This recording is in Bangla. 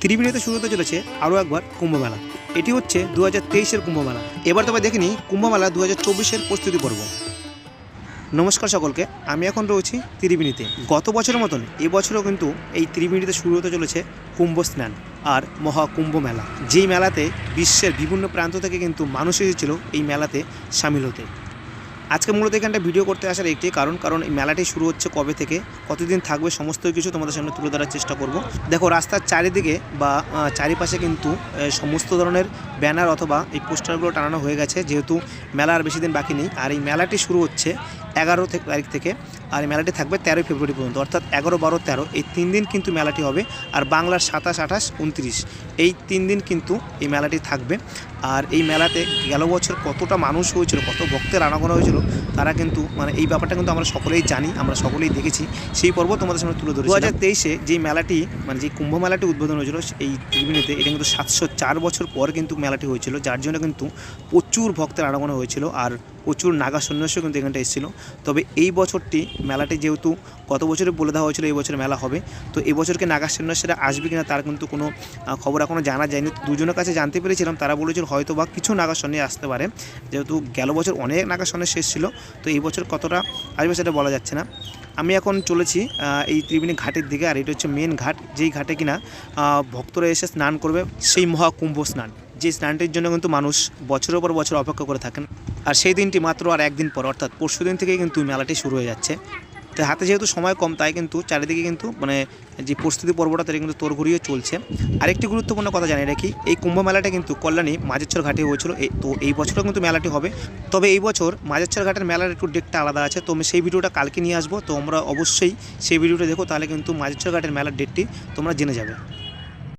ত্রিবেণীতে শুরু হতে চলেছে আরও একবার কুম্ভমেলা। এটি হচ্ছে দু হাজার তেইশের কুম্ভমেলা। এবার তবে দেখে নিই কুম্ভমেলা দু হাজার চব্বিশের প্রস্তুতি পর্ব। নমস্কার সকলকে, আমি এখন রয়েছি ত্রিবেণীতে। গত বছরের মতন এবছরও কিন্তু এই ত্রিবেণীতে শুরু হতে চলেছে কুম্ভ স্নান আর মহাকুম্ভ মেলা যেই মেলাতে বিশ্বের বিভিন্ন প্রান্ত থেকে কিন্তু মানুষ এসেছিল এই মেলাতে সামিল হতে। আজকে মূলত এখানটা ভিডিও করতে আসার একটি কারণ কারণ এই মেলাটি শুরু হচ্ছে কবে থেকে, কতদিন থাকবে, সমস্ত কিছু তোমাদের সামনে তুলে ধরার চেষ্টা করব। দেখো, রাস্তার চারিদিকে বা চারিপাশে কিন্তু সমস্ত ধরনের ব্যানার অথবা এই পোস্টারগুলো টানানো হয়ে গেছে, যেহেতু মেলা আর বেশি দিন বাকি নেই। আর এই মেলাটি শুরু হচ্ছে এগারো তারিখ থেকে। আর মেলাটি থাকবে তেরোই ফেব্রুয়ারি পর্যন্ত, অর্থাৎ এগারো, বারো, তেরো, এই তিন দিন কিন্তু মেলাটি হবে আর বাংলার সাতাশ, আঠাশ, উনত্রিশ, এই তিন দিন কিন্তু এই মেলাটি থাকবে। আর এই মেলাতে গেল বছর কতটা মানুষ হয়েছিল, কত ভক্তের আনাগোনা হয়েছিল, তারা কিন্তু মানে এই ব্যাপারটা কিন্তু আমরা সকলেই জানি, আমরা সকলেই দেখেছি। সেই পর্ব তোমাদের সামনে তুলে ধরেছি দু হাজার তেইশে যেই মেলাটি মানে যে কুম্ভ মেলাটি উদ্বোধন হয়েছিল এই ত্রিবেণীতে এটা কিন্তু সাতশো চার বছর পর কিন্তু মেলাটি হয়েছিল, যার জন্য কিন্তু প্রচুর ভক্তের আনাগোনা হয়েছিল আর প্রচুর নাগা সন্ন্যাসীও কিন্তু এখানটা এসেছিল। তবে এই বছরটি মেলাটি যেহেতু গত বছরে বলে দেওয়া হয়েছিল, এই বছর মেলা হবে। তো এই বছরকে নাগা সন্ন্যাসীরা আসবে কিনা তার কিন্তু কোনো খবর এখনও জানা যায়নি। দুজনের কাছে জানতে পেরেছিলাম, তারা বলেছিল হয়তো বা কিছু নাগা সন্ন্যাসী আসতে পারে। যেহেতু গেল বছর অনেক নাগা সন্ন্যাস শেষ এসেছিল, তো এই বছর কতটা আসবে সেটা বলা যাচ্ছে না। আমি এখন চলেছি এই ত্রিবেণী ঘাটের দিকে, আর এটা হচ্ছে মেন ঘাট। যেই ঘাটে কিনা ভক্তরা এসে স্নান করবে, সেই মহাকুম্ভ স্নান। যে স্নানটির জন্য কিন্তু মানুষ বছরের পর বছর অপেক্ষা করে থাকেন। আর সেই দিনটি মাত্র আর একদিন পর, অর্থাৎ পরশু দিন থেকেই কিন্তু মেলাটি শুরু হয়ে যাচ্ছে। তো হাতে যেহেতু সময় কম, তাই কিন্তু চারিদিকে কিন্তু মানে যে প্রস্তুতি পর্বটা তাদের কিন্তু তোড়ঘড়িয়ে চলছে। আরেকটি গুরুত্বপূর্ণ কথা জানিয়ে রাখি, এই কুম্ভ মেলাটা কিন্তু কল্যাণী মাঝেরচর ঘাটে হয়েছিল। তো এই বছরও কিন্তু মেলাটি হবে। তবে এই বছর মাঝেরচর ঘাটের মেলার একটু ডেটটা আলাদা আছে। তো আমি সেই ভিডিওটা কালকে নিয়ে আসব। তো আমরা অবশ্যই সেই ভিডিওটা দেখো, তাহলে কিন্তু মাঝেরচর ঘাটের মেলার ডেটটি তোমরা জেনে যাবে।